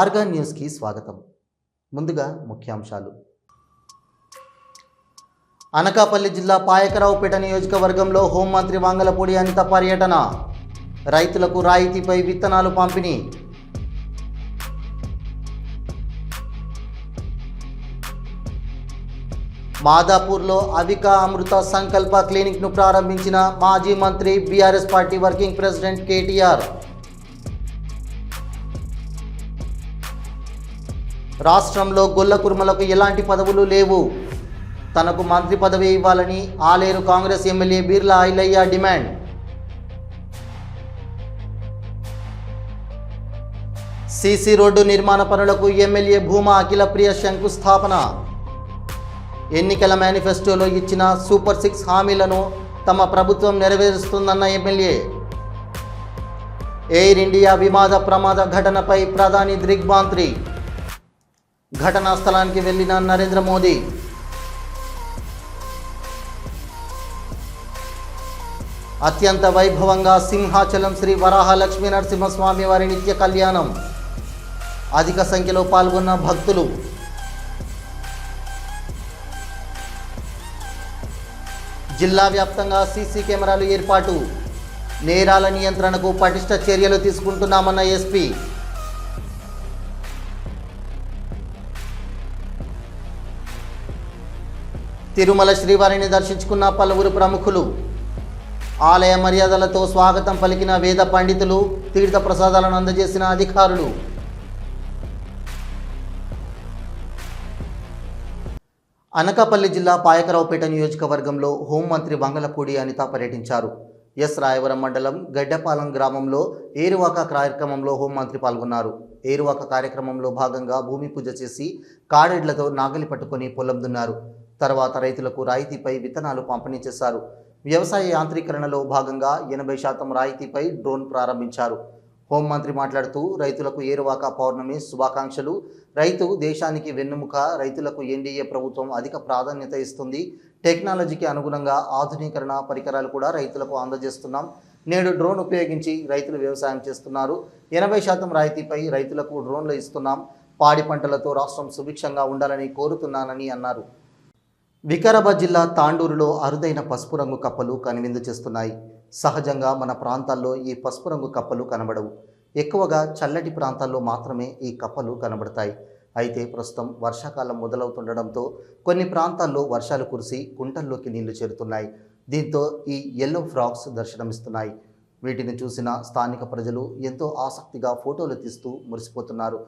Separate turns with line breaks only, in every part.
ఆర్గా న్యూస్కి స్వాగతం. ముందుగా ముఖ్యాంశాలు. అనకాపల్లి జిల్లా పాయకరావుపేట నియోజకవర్గంలో హోంమంత్రి వంగలపూడి అనిత పర్యటన. రైతులకు రాయితీపై విత్తనాలు పంపిణీ. మాదాపూర్లో అవిక అమృత సంకల్ప క్లినిక్ను ప్రారంభించిన మాజీ మంత్రి BRS party working president KTR రాష్ట్రంలో గొల్ల కుర్మలకు ఎలాంటి పదవులు లేవు. తనకు మంత్రి పదవి ఇవ్వాలని Aler Congress MLA Beerla Ilaiah demand. CC road నిర్మాణ పనులకు ఎమ్మెల్యే భూమా అఖిల ప్రియ శంకుస్థాపన. ఎన్నికల మేనిఫెస్టోలో ఇచ్చిన సూపర్ సిక్స్ హామీలను తమ ప్రభుత్వం నెరవేరుస్తుందన్న ఎమ్మెల్యే. ఎయిర్ ఇండియా విమాద ప్రమాద ఘటనపై ప్రధాని దిగ్మాంత్రి ఘటనా స్థలానికి వెళ్ళిన నరేంద్ర మోదీ. అత్యంత వైభవంగా సింహాచలం శ్రీ వరాహ లక్ష్మీ నరసింహస్వామి వారి నిత్య కళ్యాణం. అధిక సంఖ్యలో పాల్గొన్న భక్తులు. జిల్లా వ్యాప్తంగా సీసీ కెమెరాలు ఏర్పాటు. నేరాల నియంత్రణకు పటిష్ట చర్యలు తీసుకుంటున్నామన్న ఎస్పీ తిరుమల శ్రీవారిని దర్శించుకున్న పలువురు ప్రముఖులు. ఆలయ మర్యాదలతో స్వాగతం పలికిన వేద పండితులు తీర్థ ప్రసాదాలను అందజేసిన అధికారులు. అనకాపల్లి జిల్లా పాయకరావుపేట నియోజకవర్గంలో హోంమంత్రి వంగలపూడి అనిత పర్యటించారు. ఎస్. రాయవరం మండలం గడ్డపాలెం గ్రామంలో ఏరువాక కార్యక్రమంలో హోంమంత్రి పాల్గొన్నారు. ఏరువాక కార్యక్రమంలో భాగంగా భూమి పూజ చేసి కాడెడ్లతో నాగలి పట్టుకొని పొలం దున్నారు. తర్వాత రైతులకు రాయితీపై విత్తనాలు పంపిణీ చేశారు. వ్యవసాయ యాంత్రీకరణలో భాగంగా ఎనభై శాతం రాయితీపై డ్రోన్ ప్రారంభించారు. హోంమంత్రి మాట్లాడుతూ రైతులకు ఏరువాక పౌర్ణమి శుభాకాంక్షలు. రైతు దేశానికి వెన్నుముక రైతులకు ఎన్డీఏ ప్రభుత్వం అధిక ప్రాధాన్యత ఇస్తుంది. టెక్నాలజీకి అనుగుణంగా ఆధునీకరణ పరికరాలు కూడా రైతులకు అందజేస్తున్నాం. నేడు డ్రోన్ ఉపయోగించి రైతులు వ్యవసాయం చేస్తున్నారు. ఎనభై శాతం రాయితీపై రైతులకు డ్రోన్లు ఇస్తున్నాం. పాడి పంటలతో రాష్ట్రం సుభిక్షంగా ఉండాలని కోరుతున్నానని అన్నారు. వికారాబాద్ జిల్లా తాండూరులో అరుదైన పసుపు రంగు కప్పలు కనువిందు చేస్తున్నాయి. సహజంగా మన ప్రాంతాల్లో ఈ పసుపు రంగు కప్పలు కనబడవు. ఎక్కువగా చల్లటి ప్రాంతాల్లో మాత్రమే ఈ కప్పలు కనబడతాయి. అయితే ప్రస్తుతం వర్షాకాలం మొదలవుతుండడంతో కొన్ని ప్రాంతాల్లో వర్షాలు కురిసి కుంటల్లోకి నీళ్ళు చేరుతున్నాయి. దీంతో ఈ ఎల్లో ఫ్రాక్స్ దర్శనమిస్తున్నాయి. వీటిని చూసిన స్థానిక ప్రజలు ఎంతో ఆసక్తిగా ఫోటోలు తీస్తూ మురిసిపోతున్నారు.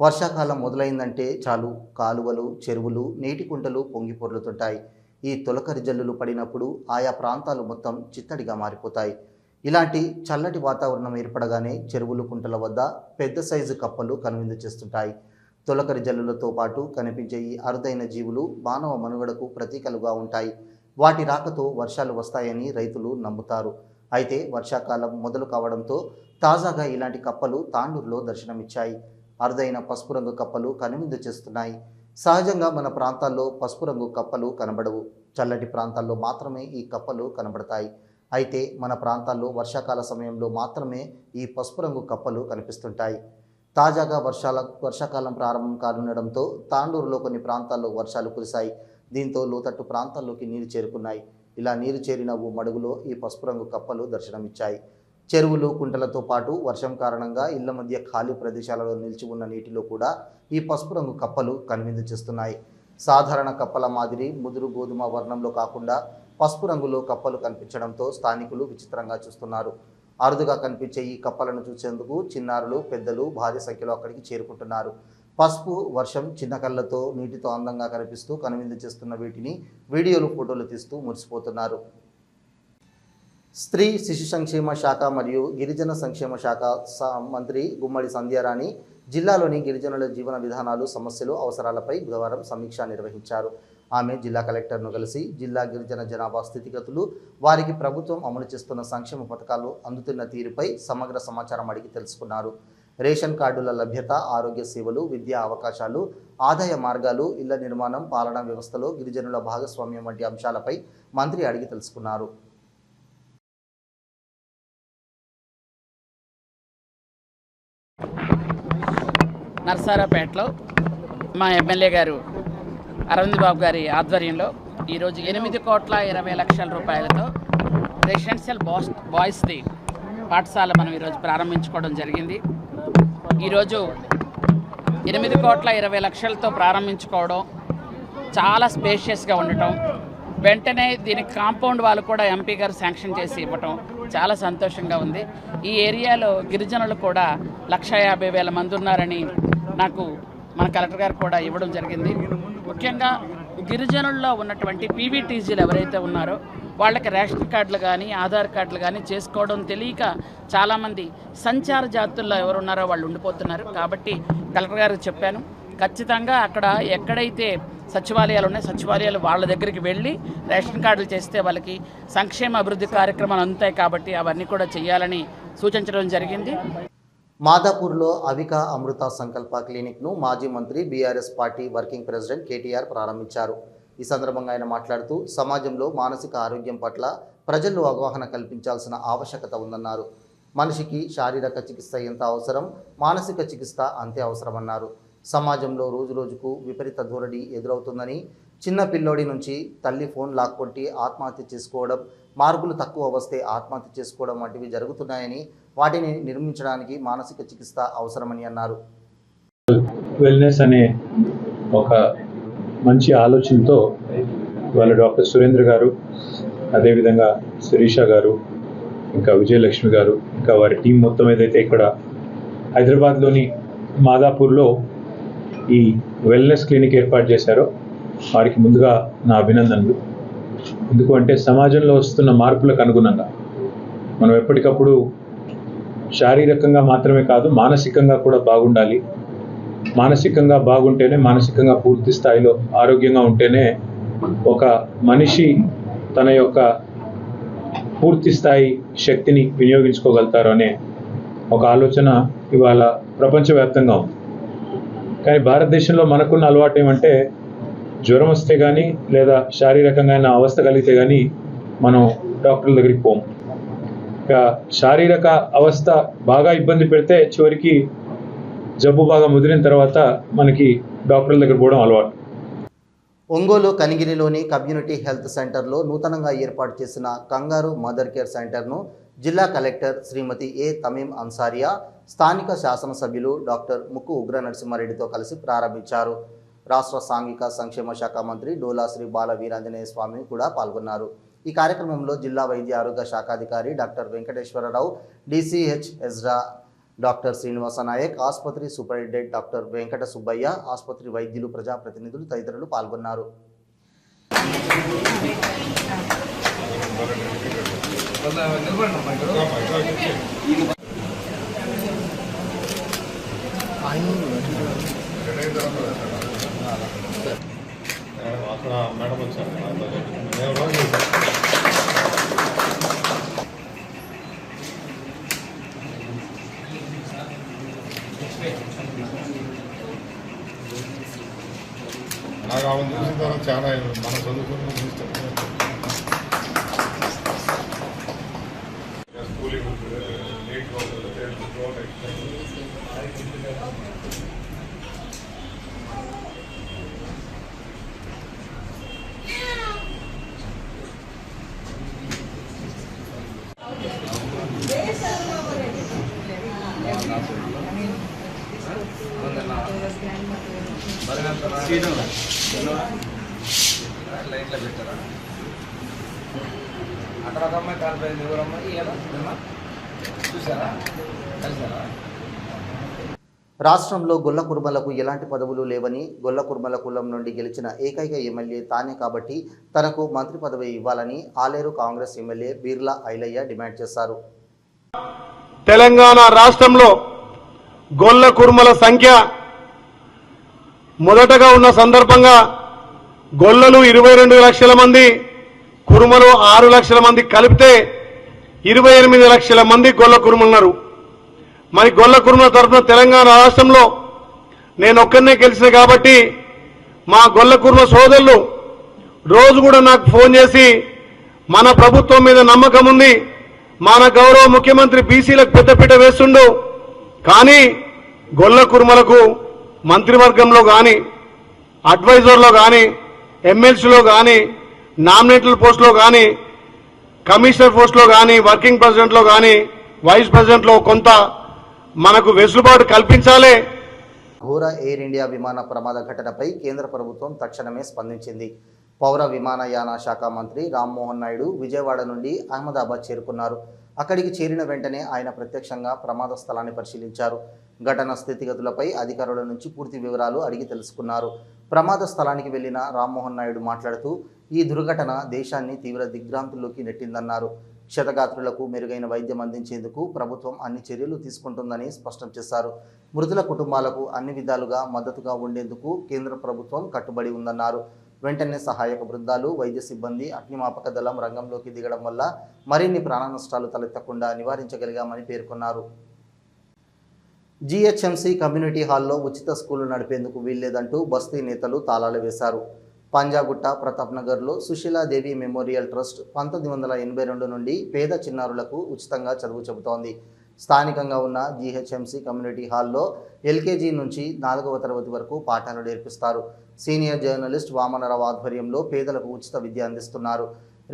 వర్షాకాలం మొదలైందంటే చాలు కాలువలు చెరువులు నీటి కుంటలు పొంగి పొర్లుతుంటాయి. ఈ తొలకరి జల్లులు పడినప్పుడు ఆయా ప్రాంతాలు మొత్తం చిత్తడిగా మారిపోతాయి. ఇలాంటి చల్లటి వాతావరణం ఏర్పడగానే చెరువులు కుంటల వద్ద పెద్ద సైజు కప్పలు కనువిందు చేస్తుంటాయి. తొలకరి జల్లులతో పాటు కనిపించే ఈ అరుదైన జీవులు మానవ మనుగడకు ప్రతీకలుగా ఉంటాయి. వాటి రాకతో వర్షాలు వస్తాయని రైతులు నమ్ముతారు. అయితే వర్షాకాలం మొదలు కావడంతో తాజాగా ఇలాంటి కప్పలు తాండూరులో దర్శనమిచ్చాయి. అరుదైన పసుపు రంగు కప్పలు కనువిందు చేస్తున్నాయి. సహజంగా మన ప్రాంతాల్లో పసుపు రంగు కప్పలు కనబడవు. చల్లటి ప్రాంతాల్లో మాత్రమే ఈ కప్పలు కనబడతాయి. అయితే మన ప్రాంతాల్లో వర్షాకాల సమయంలో మాత్రమే ఈ పసుపు రంగు కప్పలు కనిపిస్తుంటాయి. తాజాగా వర్షాల వర్షాకాలం ప్రారంభం కానుండడంతో తాండూరులో కొన్ని ప్రాంతాల్లో వర్షాలు కురిశాయి. దీంతో లోతట్టు ప్రాంతాల్లోకి నీరు చేరుకున్నాయి. ఇలా నీరు చేరిన ఓ మడుగులో ఈ పసుపు రంగు కప్పలు దర్శనమిచ్చాయి. చెరువులు కుంటలతో పాటు వర్షం కారణంగా ఇళ్ళ మధ్య ఖాళీ ప్రదేశాలలో నిలిచి ఉన్న నీటిలో కూడా ఈ పసుపు రంగు కప్పలు కనువిందు చేస్తున్నాయి. సాధారణ కప్పల మాదిరి ముదురు గోధుమ వర్ణంలో కాకుండా పసుపు రంగులో కప్పలు కనిపించడంతో స్థానికులు విచిత్రంగా చూస్తున్నారు. అరుదుగా కనిపించే ఈ కప్పలను చూసేందుకు చిన్నారులు పెద్దలు భారీ సంఖ్యలో అక్కడికి చేరుకుంటున్నారు. పసుపు వర్షం చిన్న కళ్ళతో నీటితో అందంగా కనిపిస్తూ కనువిందు చేస్తున్న వీటిని వీడియోలు ఫోటోలు తీస్తూ మురిసిపోతున్నారు. స్త్రీ శిశు సంక్షేమ శాఖ మరియు గిరిజన సంక్షేమ శాఖ స- మంత్రి గుమ్మడి సంధ్యారాణి జిల్లాలోని గిరిజనుల జీవన విధానాలు సమస్యలు అవసరాలపై బుధవారం సమీక్ష నిర్వహించారు. ఆమె జిల్లా కలెక్టర్ను కలిసి జిల్లా గిరిజన జనాభా స్థితిగతులు వారికి ప్రభుత్వం అమలు చేస్తున్న సంక్షేమ పథకాలు అందుతున్న తీరుపై సమగ్ర సమాచారం అడిగి తెలుసుకున్నారు. రేషన్ కార్డుల లభ్యత ఆరోగ్య సేవలు విద్యా అవకాశాలు ఆదాయ మార్గాలు ఇళ్ళ నిర్మాణం పాలనా వ్యవస్థలో గిరిజనుల భాగస్వామ్యం వంటి అంశాలపై మంత్రి అడిగి తెలుసుకున్నారు.
నర్సారాపేటలో మా ఎమ్మెల్యే గారు అరవింద్ బాబు గారి ఆధ్వర్యంలో ఈరోజు ఎనిమిది కోట్ల ఇరవై లక్షల రూపాయలతో రెసిడెన్షియల్ బాస్ బాయ్స్ది పాఠశాల మనం ఈరోజు ప్రారంభించుకోవడం జరిగింది. ఈరోజు ఎనిమిది కోట్ల ఇరవై లక్షలతో ప్రారంభించుకోవడం చాలా స్పేషియస్గా ఉండటం వెంటనే దీనికి కాంపౌండ్ వాళ్ళు కూడా ఎంపీ గారు శాంక్షన్ చేసి ఇవ్వటం చాలా సంతోషంగా ఉంది. ఈ ఏరియాలో గిరిజనులు కూడా లక్ష యాభై వేల మంది ఉన్నారని నాకు మన కలెక్టర్ గారు కూడా ఇవ్వడం జరిగింది. ముఖ్యంగా గిరిజనుల్లో ఉన్నటువంటి పీవీటీజీలు ఎవరైతే ఉన్నారో వాళ్ళకి రేషన్ కార్డులు కానీ ఆధార్ కార్డులు కానీ చేసుకోవడం తెలియక చాలామంది సంచార జాతుల్లో ఎవరున్నారో వాళ్ళు ఉండిపోతున్నారు. కాబట్టి కలెక్టర్ గారికి చెప్పాను ఖచ్చితంగా అక్కడ ఎక్కడైతే సచివాలయాలు ఉన్నాయి సచివాలయాలు వాళ్ళ దగ్గరికి వెళ్ళి రేషన్ కార్డులు చేస్తే వాళ్ళకి సంక్షేమ అభివృద్ధి కార్యక్రమాలు అందుతాయి కాబట్టి అవన్నీ కూడా చేయాలని సూచించడం జరిగింది.
మాదాపూర్లో అవిక అమృత సంకల్ప క్లినిక్ను మాజీ మంత్రి BRS party working president KTR ప్రారంభించారు. ఈ సందర్భంగా ఆయన మాట్లాడుతూ సమాజంలో మానసిక ఆరోగ్యం పట్ల ప్రజల్లో అవగాహన కల్పించాల్సిన ఆవశ్యకత ఉందన్నారు. మనిషికి శారీరక చికిత్స ఎంత అవసరం మానసిక చికిత్స అంతే అవసరమన్నారు. సమాజంలో రోజురోజుకు విపరీత ధోరణి ఎదురవుతుందని చిన్న పిల్లోడి నుంచి తల్లి ఫోన్ లాక్కొట్టి ఆత్మహత్య చేసుకోవడం మార్కులు తక్కువ వస్తే ఆత్మహత్య చేసుకోవడం వంటివి జరుగుతున్నాయని వాటిని నిర్మించడానికి మానసిక చికిత్స అవసరమని అన్నారు.
వెల్నెస్ అనే ఒక మంచి ఆలోచనతో వాళ్ళ డాక్టర్ సురేంద్ర గారు అదేవిధంగా శిరీష గారు ఇంకా విజయలక్ష్మి గారు ఇంకా వారి టీం మొత్తం ఏదైతే ఇక్కడ హైదరాబాద్లోని మాదాపూర్లో ఈ వెల్నెస్ క్లినిక్ ఏర్పాటు చేశారో వారికి ముందుగా నా అభినందనలు. ఎందుకు అంటే సమాజంలో వస్తున్న మార్పులకు అనుగుణంగా మనం ఎప్పటికప్పుడు శారీరకంగా మాత్రమే కాదు మానసికంగా కూడా బాగుండాలి. మానసికంగా బాగుంటేనే మానసికంగా పూర్తి స్థాయిలో ఆరోగ్యంగా ఉంటేనే ఒక మనిషి తన యొక్క పూర్తి స్థాయి శక్తిని వినియోగించుకోగలుగుతారు అనే ఒక ఆలోచన ఇవాళ ప్రపంచవ్యాప్తంగా ఉంది. కానీ భారతదేశంలో మనకున్న అలవాటు ఏమంటే జ్వరం వస్తే కానీ లేదా శారీరకంగా అయినా అవస్థ కలిగితే కానీ మనం డాక్టర్ల దగ్గరికి పోము ఇక శారీరక అవస్థ బాగా ఇబ్బంది పెడితే చివరికి జబ్బు బాగా ముదిరిన తర్వాత మనకి డాక్టర్ల దగ్గర పోవడం అలవాటు.
ఒంగోలు కనిగిరిలోని కమ్యూనిటీ హెల్త్ సెంటర్లో నూతనంగా ఏర్పాటు చేసిన కంగారు మదర్ కేర్ సెంటర్ను జిల్లా కలెక్టర్ శ్రీమతి ఏ తమీం అన్సారియా స్థానిక శాసనసభ్యులు డాక్టర్ ముక్కు ఉగ్ర నరసింహారెడ్డితో కలిసి ప్రారంభించారు. రాష్ట్ర సాంఘిక సంక్షేమ శాఖ మంత్రి డోలా శ్రీ బాల వీరాంజనేయ స్వామి కూడా పాల్గొన్నారు. ఈ కార్యక్రమంలో జిల్లా వైద్య ఆరోగ్య శాఖాధికారి doctor Venkateswararao DCH Ezra doctor Srinivasa Naik ఆసుపత్రి సూపరింటెండెంట్ డాక్టర్ వెంకట సుబ్బయ్య ఆసుపత్రి వైద్యులు ప్రజాప్రతినిధులు తదితరులు పాల్గొన్నారు.
నాకు ఆమె చూసిన తర్వాత చాలా మన చదువుకున్న ఇష్టం
అమ్మాయి కాలిపోయింది ఎవరమ్మాయి ఇలా నిన్న చూసారా? కలిసారా?
రాష్ట్రంలో గొల్ల కుర్మలకు ఎలాంటి పదవులు లేవని గొల్ల కుర్మల కులం నుండి గెలిచిన ఏకైక ఎమ్మెల్యే తానే కాబట్టి తనకు మంత్రి పదవి ఇవ్వాలని ఆలేరు కాంగ్రెస్ ఎమ్మెల్యే బీర్లా ఐలయ్య డిమాండ్ చేశారు.
తెలంగాణ రాష్ట్రంలో గొల్ల కుర్మల సంఖ్య మొదటగా ఉన్న సందర్భంగా గొల్లలు ఇరవై రెండు లక్షల మంది కురుమలు ఆరు లక్షల మంది కలిపితే ఇరవై ఎనిమిది లక్షల మంది గొల్ల కురుమలు ఉన్నారు మరి గొల్ల కురుమల తరఫున తెలంగాణ రాష్ట్రంలో నేను ఒక్కరినే గెలిచిన కాబట్టి మా గొల్ల కురుమ సోదరులు రోజు కూడా నాకు ఫోన్ చేసి మన ప్రభుత్వం మీద నమ్మకం ఉంది. మన గౌరవ ముఖ్యమంత్రి బీసీలకు పెద్దపీట వేస్తుండు. కానీ గొల్ల కురుమలకు మంత్రివర్గంలో కానీ అడ్వైజర్లో కానీ ఎమ్మెల్సీలో కానీ నామినేటెడ్ పోస్టులో కానీ కమిషనర్ పోస్టులో కానీ వర్కింగ్ ప్రెసిడెంట్లో కానీ వైస్ ప్రెసిడెంట్లో కొంత మనకు వెసులుబాటు కల్పించాలి.
ఘోర ఎయిర్ ఇండియా విమాన ప్రమాద ఘటనపై కేంద్ర ప్రభుత్వం తక్షణమే స్పందించింది. పౌర విమానయాన శాఖ మంత్రి రామ్మోహన్ నాయుడు విజయవాడ నుండి అహ్మదాబాద్ చేరుకున్నారు. అక్కడికి చేరిన వెంటనే ఆయన ప్రత్యక్షంగా ప్రమాద స్థలాన్ని పరిశీలించారు. ఘటన స్థితిగతులపై అధికారుల నుంచి పూర్తి వివరాలు అడిగి తెలుసుకున్నారు. ప్రమాద స్థలానికి వెళ్ళిన రామ్మోహన్ నాయుడు మాట్లాడుతూ ఈ దుర్ఘటన దేశాన్ని తీవ్ర దిగ్భ్రాంతుల్లోకి నెట్టిందన్నారు. క్షతగాత్రులకు మెరుగైన వైద్యం అందించేందుకు ప్రభుత్వం అన్ని చర్యలు తీసుకుంటుందని స్పష్టం చేశారు. మృతుల కుటుంబాలకు అన్ని విధాలుగా మద్దతుగా ఉండేందుకు కేంద్ర ప్రభుత్వం కట్టుబడి ఉందన్నారు. వెంటనే సహాయక బృందాలు వైద్య సిబ్బంది అగ్నిమాపక దళం రంగంలోకి దిగడం వల్ల మరిన్ని ప్రాణ నష్టాలు తలెత్తకుండా నివారించగలిగామని పేర్కొన్నారు. జీహెచ్ఎంసీ కమ్యూనిటీ హాల్లో ఉచిత స్కూలు నడిపేందుకు వీల్లేదంటూ బస్తీ నేతలు తాళాలు వేశారు. పంజాగుట్ట ప్రతాప్ నగర్లో సుశీలాదేవి మెమోరియల్ ట్రస్ట్ పంతొమ్మిది వందల ఎనభై రెండు నుండి పేద చిన్నారులకు ఉచితంగా చదువు చెబుతోంది. స్థానికంగా ఉన్న జీహెచ్ఎంసీ కమ్యూనిటీ హాల్లో ఎల్కేజీ నుంచి నాలుగవ తరగతి వరకు పాఠాలు నేర్పిస్తారు. సీనియర్ జర్నలిస్ట్ వామనరావు ఆధ్వర్యంలో పేదలకు ఉచిత విద్య అందిస్తున్నారు.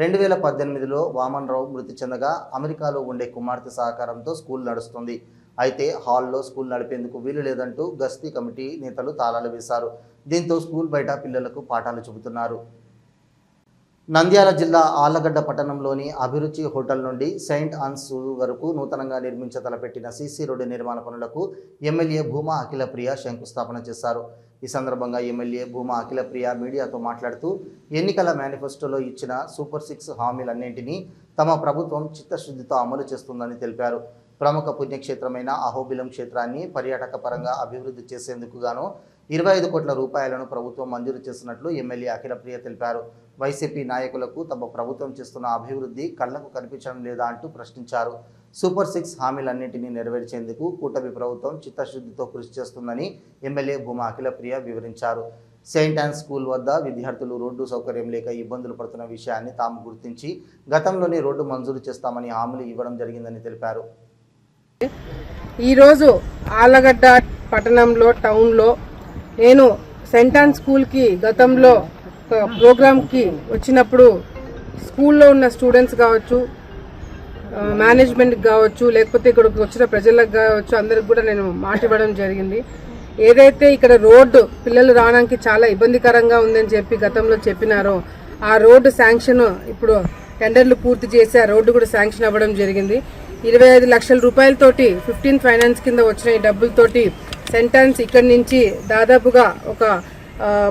రెండు వేల పద్దెనిమిదిలో వామన్రావు మృతి చెందగా అమెరికాలో ఉండే కుమార్తె సహకారంతో స్కూల్ నడుస్తుంది. అయితే హాల్లో స్కూల్ నడిపేందుకు వీలు లేదంటూ గస్తీ కమిటీ నేతలు తాళాలు వేశారు. దీంతో స్కూల్ బయట పిల్లలకు పాఠాలు చెబుతున్నారు. నంద్యాల జిల్లా ఆళ్ళగడ్డ పట్టణంలోని అభిరుచి హోటల్ నుండి సెయింట్ ఆన్స్ వరకు నూతనంగా నిర్మించ తలపెట్టిన సీసీ రోడ్డు నిర్మాణ పనులకు ఎమ్మెల్యే భూమా అఖిలప్రియ శంకుస్థాపన చేశారు. ఈ సందర్భంగా ఎమ్మెల్యే భూమా అఖిలప్రియ మీడియాతో మాట్లాడుతూ ఎన్నికల మేనిఫెస్టోలో ఇచ్చిన సూపర్ సిక్స్ హామీలన్నింటినీ తమ ప్రభుత్వం చిత్తశుద్ధితో అమలు చేస్తుందని తెలిపారు. ప్రముఖ పుణ్యక్షేత్రమైన అహోబిలం క్షేత్రాన్ని పర్యాటక పరంగా అభివృద్ధి చేసేందుకు గాను ఇరవై ఐదు కోట్ల రూపాయలను ప్రభుత్వం మంజూరు చేసినట్లు ఎమ్మెల్యే అఖిలప్రియ తెలిపారు. వైసీపీ నాయకులకు తమ ప్రభుత్వం చేస్తున్న అభివృద్ధి కళ్ళకు కనిపించడం లేదా అంటూ ప్రశ్నించారు. సూపర్ సిక్స్ హామీలన్నింటినీ నెరవేర్చేందుకు కూటమి ప్రభుత్వం చిత్తశుద్ధితో కృషి చేస్తుందని ఎమ్మెల్యే భూమా అఖిలప్రియ వివరించారు. సెయింట్ ఆన్ స్కూల్ వద్ద విద్యార్థులు రోడ్డు సౌకర్యం లేక ఇబ్బందులు పడుతున్న విషయాన్ని తాము గుర్తించి గతంలోనే రోడ్డు మంజూరు చేస్తామని హామీలు ఇవ్వడం జరిగిందని తెలిపారు.
ఈరోజు ఆలగడ్డ పట్టణంలో టౌన్లో నేను సెంటాన్ స్కూల్కి గతంలో ప్రోగ్రామ్కి వచ్చినప్పుడు స్కూల్లో ఉన్న స్టూడెంట్స్ కావచ్చు మేనేజ్మెంట్కి కావచ్చు లేకపోతే ఇక్కడికి వచ్చిన ప్రజలకు కావచ్చు అందరికి కూడా నేను మాట ఇవ్వడం జరిగింది. ఏదైతే ఇక్కడ రోడ్డు పిల్లలు రావడానికి చాలా ఇబ్బందికరంగా ఉందని చెప్పి గతంలో చెప్పినారో ఆ రోడ్డు శాంక్షన్ ఇప్పుడు టెండర్లు పూర్తి చేసి ఆ రోడ్డు కూడా శాంక్షన్ అవ్వడం జరిగింది. ఇరవై ఐదు లక్షల రూపాయలతోటి ఫిఫ్టీన్ ఫైనాన్స్ కింద వచ్చిన ఈ డబ్బులతోటి సెంటాన్స్ ఇక్కడి నుంచి దాదాపుగా ఒక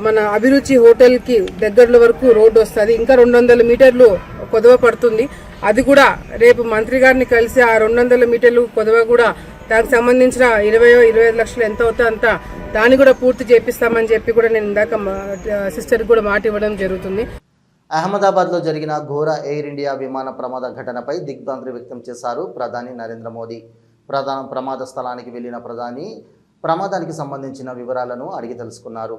మన అభిరుచి హోటల్కి దగ్గరలో వరకు రోడ్డు వస్తుంది. ఇంకా రెండు వందల మీటర్లు కొదవ పడుతుంది. అది కూడా రేపు మంత్రి గారిని కలిసి ఆ రెండు వందల మీటర్లు కొదవ కూడా దానికి సంబంధించిన ఇరవై ఇరవై ఐదు లక్షలు ఎంత అవుతా అంత దాన్ని కూడా పూర్తి చేపిస్తామని చెప్పి కూడా నేను ఇందాక సిస్టర్కి కూడా మాట ఇవ్వడం జరుగుతుంది.
అహ్మదాబాద్లో జరిగిన ఘోర ఎయిర్ ఇండియా విమాన ప్రమాద ఘటనపై దిగ్భ్రాంతి వ్యక్తం చేశారు ప్రధాని నరేంద్ర మోదీ. ప్రధాన ప్రమాద స్థలానికి వెళ్ళిన ప్రధాని ప్రమాదానికి సంబంధించిన వివరాలను అడిగి తెలుసుకున్నారు.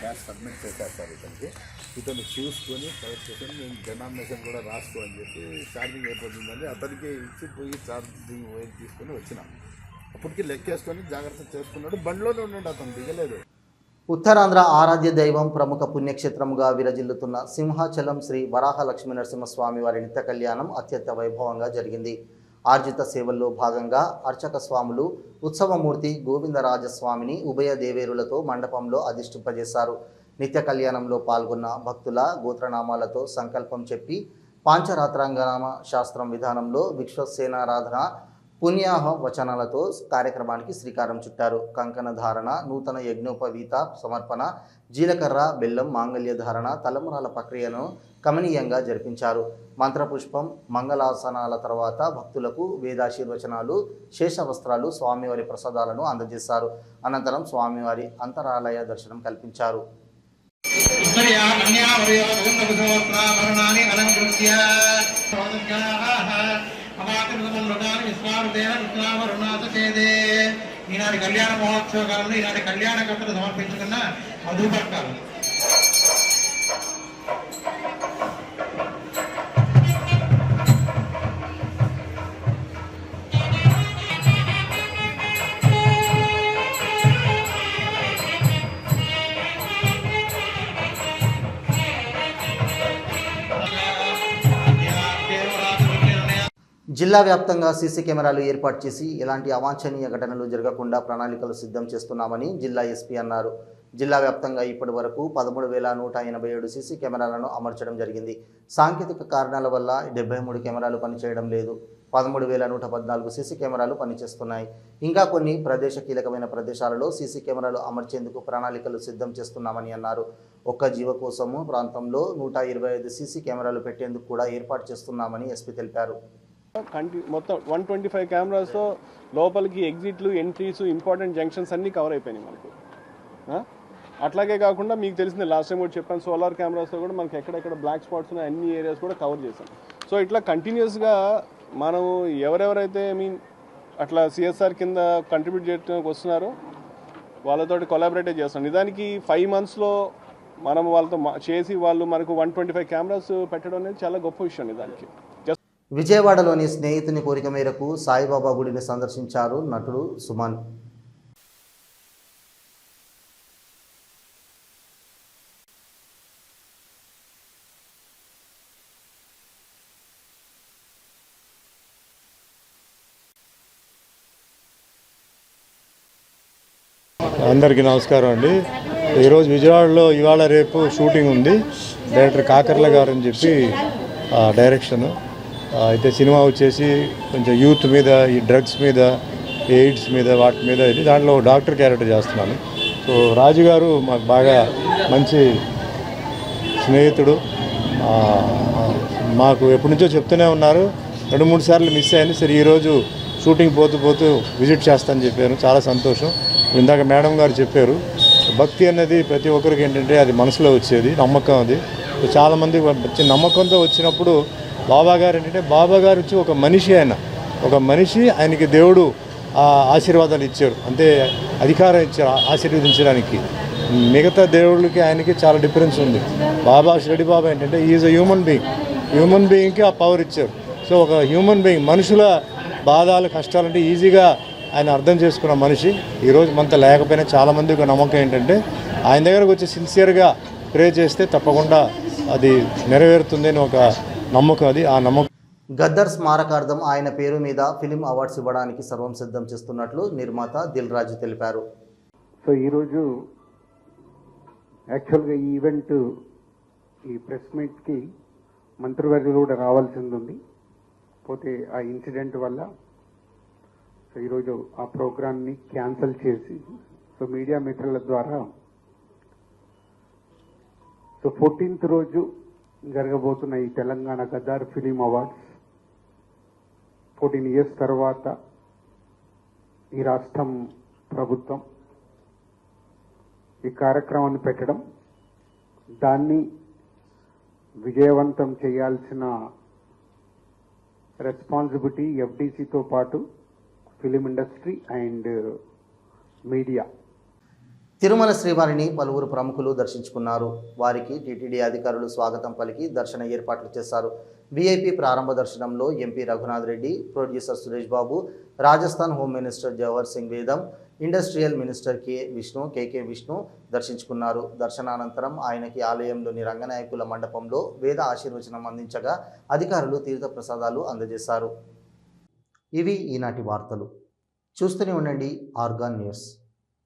క్యాష్ సబ్మిట్ చేసేస్తారు ఇతనికి. ఇతను చూసుకొని కలెక్ట్ చేసుకొని నేను డెనామినేషన్ కూడా రాసుకో అని చెప్పి ఛార్జింగ్ అయిపోతుందని అతనికి ఇచ్చి పోయి ఛార్జింగ్ వైర్ తీసుకొని వచ్చినాం. అప్పటికి లెక్కేసుకొని జాగ్రత్త చేసుకున్నాడు. బండిలోనే ఉన్నాడు అతను దిగలేదు.
ఉత్తరాంధ్ర ఆరాధ్య దైవం ప్రముఖ పుణ్యక్షేత్రముగా విరజిల్లుతున్న సింహాచలం శ్రీ వరాహ లక్ష్మీ నరసింహస్వామి వారి నిత్య కళ్యాణం అత్యంత వైభవంగా జరిగింది. ఆర్జిత సేవల్లో భాగంగా అర్చక స్వాములు ఉత్సవమూర్తి గోవిందరాజస్వామిని ఉభయ దేవేరులతో మండపంలో అధిష్టింపజేశారు. నిత్య కళ్యాణంలో పాల్గొన్న భక్తుల గోత్రనామాలతో సంకల్పం చెప్పి పాంచరాత్రాంగనామ శాస్త్రం విధానంలో విశ్వసేనారాధన పుణ్యాహ వచనాలతో కార్యక్రమానికి శ్రీకారం చుట్టారు. కంకణ ధారణ నూతన యజ్ఞోపవీత సమర్పణ జీలకర్ర బెల్లం మాంగళ్య ధారణ తలమురాల ప్రక్రియను కమనీయంగా జరిపించారు. మంత్రపుష్పం మంగళాసనాల తర్వాత భక్తులకు వేదాశీర్వచనాలు శేషవస్త్రాలు స్వామివారి ప్రసాదాలను అందజేశారు. అనంతరం స్వామివారి అంతరాలయ దర్శనం కల్పించారు.
అలంకృత్య అమాతృతములుగాని విశ్వామృతేన చేదే ఈనాటి కళ్యాణ మహోత్సవ కాలంలో ఈనాటి కళ్యాణకర్తలు సమర్పించుకున్న మధుపర్కాలు
జిల్లా వ్యాప్తంగా సీసీ కెమెరాలు ఏర్పాటు చేసి ఎలాంటి అవాంఛనీయ ఘటనలు జరగకుండా ప్రణాళికలు సిద్ధం చేస్తున్నామని జిల్లా ఎస్పీ అన్నారు. జిల్లా వ్యాప్తంగా ఇప్పటి వరకు పదమూడు వేల నూట ఎనభై ఏడు సీసీ కెమెరాలను అమర్చడం జరిగింది. సాంకేతిక కారణాల వల్ల డెబ్బై మూడు కెమెరాలు పనిచేయడం లేదు. పదమూడు వేల నూట పద్నాలుగు సీసీ కెమెరాలు పనిచేస్తున్నాయి. ఇంకా కొన్ని ప్రదేశ కీలకమైన ప్రదేశాలలో సీసీ కెమెరాలు అమర్చేందుకు ప్రణాళికలు సిద్ధం చేస్తున్నామని అన్నారు. ఒక్క జీవ కోసము ప్రాంతంలో నూట ఇరవై ఐదు సీసీ కెమెరాలు పెట్టేందుకు కూడా ఏర్పాటు చేస్తున్నామని ఎస్పీ తెలిపారు.
మొత్తం వన్ ట్వంటీ ఫైవ్ కెమెరాస్తో లోపలికి ఎగ్జిట్లు ఎంట్రీస్ ఇంపార్టెంట్ జంక్షన్స్ అన్నీ కవర్ అయిపోయినాయి మనకు. అట్లాగే కాకుండా మీకు తెలిసింది లాస్ట్ టైం కూడా చెప్పాను సోలార్ కెమెరాస్తో కూడా మనకి ఎక్కడెక్కడ బ్లాక్ స్పాట్స్ ఉన్నాయి అన్ని ఏరియాస్ కూడా కవర్ చేశాం. సో ఇట్లా కంటిన్యూస్గా మనం ఎవరెవరైతే ఐ మీన్ అట్లా సిఎస్ఆర్ కింద కంట్రిబ్యూట్ చేయడానికి వస్తున్నారో వాళ్ళతోటి కొలాబరేటే చేస్తాం. నిజానికి ఫైవ్ మంత్స్లో మనం వాళ్ళతో చేసి వాళ్ళు మనకు వన్ ట్వంటీ ఫైవ్ కెమెరాస్ పెట్టడం అనేది చాలా గొప్ప విషయం నిజానికి.
విజయవాడలోని స్నేహితుని కోరిక మేరకు సాయిబాబా గుడిని సందర్శించారు నటుడు సుమన్.
అందరికీ నమస్కారం అండి. ఈరోజు విజయవాడలో ఇవాళ రేపు షూటింగ్ ఉంది. డైరెక్టర్ కాకర్ల గారు అని చెప్పి డైరెక్షన్. అయితే సినిమా వచ్చేసి కొంచెం యూత్ మీద ఈ డ్రగ్స్ మీద ఎయిడ్స్ మీద వాటి మీద ఇది దాంట్లో డాక్టర్ క్యారెక్టర్ చేస్తున్నాను. సో రాజు గారు మాకు బాగా మంచి స్నేహితుడు. మాకు ఎప్పటి నుంచో చెప్తూనే ఉన్నారు. రెండు మూడు సార్లు మిస్ అయ్యాను సరే ఈరోజు షూటింగ్ పోతూ పోతూ విజిట్ చేస్తానని చెప్పాను చాలా సంతోషం. ఇందాక మేడం గారు చెప్పారు. భక్తి అనేది ప్రతి ఒక్కరికి ఏంటంటే అది మనసులో వచ్చేది నమ్మకం అది. చాలామంది నమ్మకంతో వచ్చినప్పుడు బాబా గారు ఏంటంటే బాబా గారు వచ్చి ఒక మనిషి ఆయన. ఒక మనిషి ఆయనకి దేవుడు ఆ ఆశీర్వాదాలు ఇచ్చారు. అంటే అధికారం ఇచ్చారు ఆశీర్వదించడానికి. మిగతా దేవుళ్ళకి ఆయనకి చాలా డిఫరెన్స్ ఉంది. బాబా షిరడి బాబా ఏంటంటే is a human being human బీయింగ్కి ఆ పవర్ ఇచ్చారు. సో ఒక హ్యూమన్ బీయింగ్ మనుషుల బాధలు కష్టాలంటే ఈజీగా ఆయన అర్థం చేసుకున్న మనిషి. ఈరోజు మనతో లేకపోయినా చాలామంది ఒక నమ్మకం ఏంటంటే ఆయన దగ్గరకు వచ్చి సిన్సియర్గా ప్రే చేస్తే తప్పకుండా అది నెరవేరుతుంది అని ఒక నమ్మకం అది ఆ నమ్మకం.
గద్దర్ స్మారకార్థం ఆయన పేరు మీద ఫిలిం అవార్డ్స్ ఇవ్వడానికి సర్వం సిద్ధం చేస్తున్నట్లు నిర్మాత దిల్ రాజు తెలిపారు.
సో ఈరోజు యాక్చువల్గా ఈ ఈవెంట్ ఈ ప్రెస్ మీట్కి మంత్రివర్యులు కూడా రావాల్సింది ఉంది. పోతే ఆ ఇన్సిడెంట్ వల్ల సో ఈరోజు ఆ ప్రోగ్రామ్ని క్యాన్సిల్ చేసి సో మీడియా మిత్రుల ద్వారా సో ఫోర్టీన్త్ రోజు జరగబోతున్న ఈ Telangana Gaddar film awards fourteen years తర్వాత ఈ రాష్ట్రం ప్రభుత్వం ఈ కార్యక్రమాన్ని పెట్టడం దాన్ని విజయవంతం చేయాల్సిన రెస్పాన్సిబిలిటీ ఎఫ్డీసీతో పాటు film industry and media.
Tirumala శ్రీవారిని పలువురు ప్రముఖులు దర్శించుకున్నారు. వారికి టీటీడీ అధికారులు స్వాగతం పలికి దర్శన ఏర్పాట్లు చేశారు. వీఐపీ ప్రారంభ దర్శనంలో MP Raghunath Reddy producer Suresh Babu Rajasthan home minister Jawahar Singh వేదం industrial minister K Vishnu KK Vishnu దర్శించుకున్నారు. దర్శనానంతరం ఆయనకి ఆలయంలోని రంగనాయకుల మండపంలో వేద ఆశీర్వచనం అందించగా అధికారులు తీర్థ ప్రసాదాలు అందజేశారు. ఇవి ఈనాటి వార్తలు. చూస్తూనే ఉండండి ఆర్గాన్ న్యూస్.